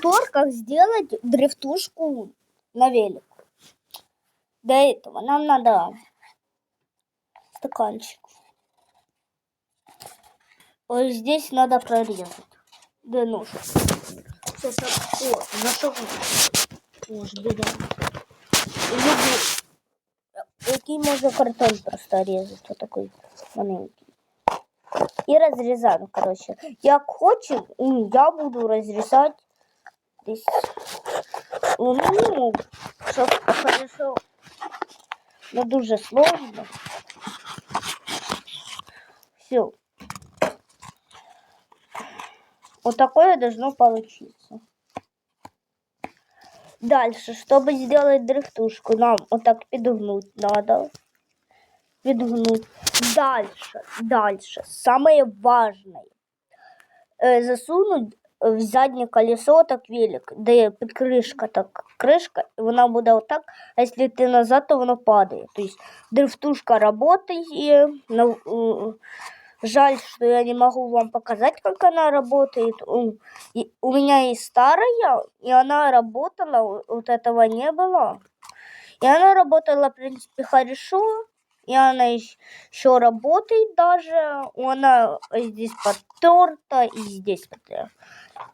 моторках сделать дрифтушку на велик. Для этого нам надо стаканчик. Вот здесь надо прорезать. Да нож. Сейчас, о, зашел. Ож, беда. Люблю. Який може картон просто різати, отакий маленький. І розрізаємо, коротше. Як хочу, м, я буду розрізати десь ну, щоб хорошо. Не дуже сложно. Все. Вот такое должно получиться. Дальше, чтобы сделать дрифтушку, нам вот так подогнуть надо. Подогнуть. Дальше, дальше, самое важное. Э, засунуть в заднее колесо так велик, де під кришка так кришка, і вона буде отак, а якщо ти назад, то воно падає. Тобто дрифтушка работает. но, э, Жаль, что я не могу вам показать, как она работает. У, и- у меня есть старая, и она работала, у- вот этого не было. И она работала, в принципе, хорошо. И она еще работает даже. Она здесь потерта и здесь потерта.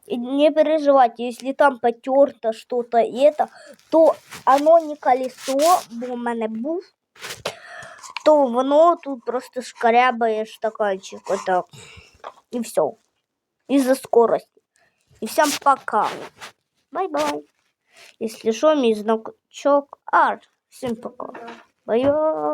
И не переживайте, если там потерто что-то это, то оно не колесо, бо у мене був, то воно тут просто шкарябає стаканчик отак. И все. Из-за скорости. И всем пока. Бай-бай. Если что, мой значок арт. Всем пока. Бай-бай.